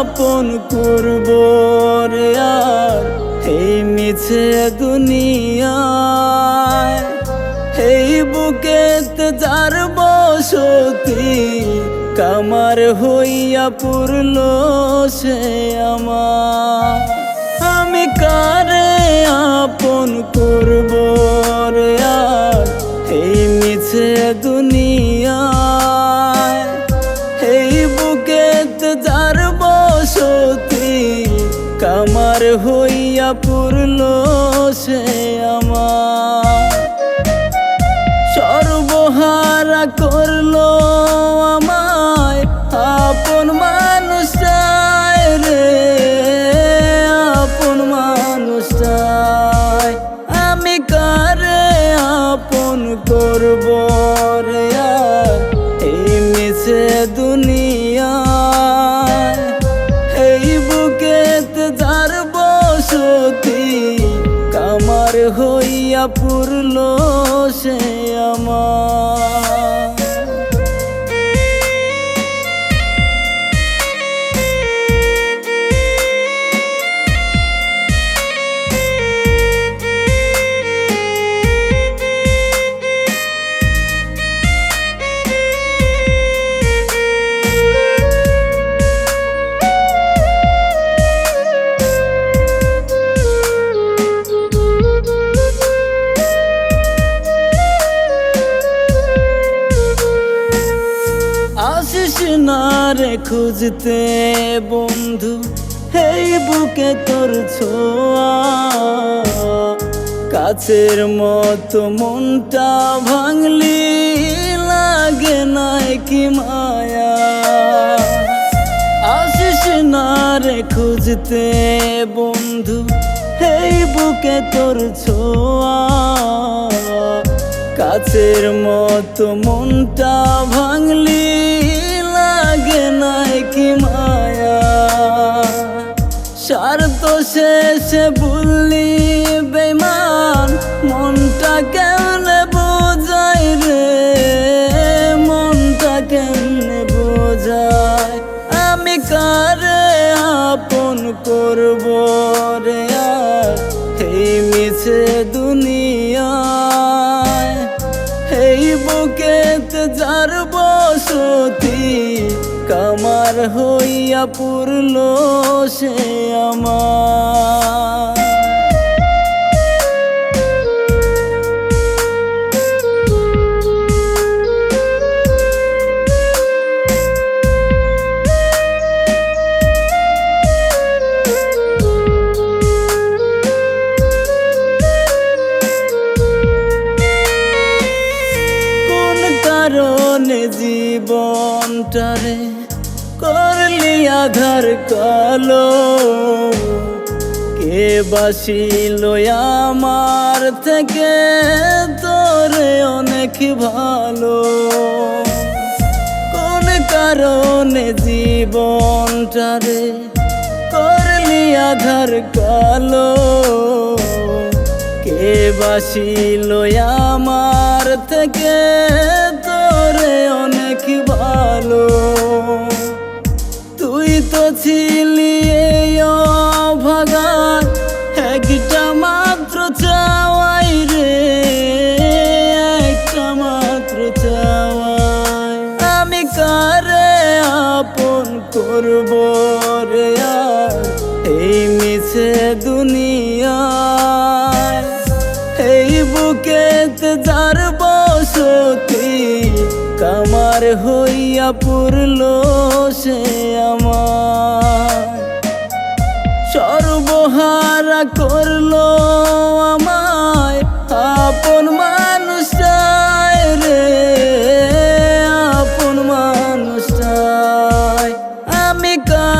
আপন করব রে আর। এই মিছে দুনিয়ায়, এই বুকেতে যার বসতি, কামার হইয়া পুরল সে আমার। পুরল সে আমার। সর্বহারা করল হইয়া পুরল সে আমার। খুঁজতে বন্ধু, এই বুকে তোর ছোঁয়া। কাছের মতো মনটা ভাঙলি লাগে নাই কি মায়া। আসিস না রে খুঁজতে বন্ধু, এই বুকে তোর ছোঁয়া। কাছের মতো মনটা ভাঙলি লাগে নাই কি মায়া? স্বার্থ শেষে বললি বেমান মনটা কেমনে বোঝাই রে? মনটা কেমনে বোঝায়? আমি কারে আপন করব রে? আর মিছে দুনিয়ায় হইয়া পুরল সে আমার। জীবনটারে করলি আধার কালো কে বাসিল আমার থেকে তোরে অনেক ভালো কোন কারণে জীবনটারে করলি আধার কালো কে বাসিল আমার থেকে করব রে এই মিছে দুনিয়ায় এই বুকেতে যার বসতি, কামার হইয়া পুরল সে আমার। সর্বহারা করল আমায়, আপন মা because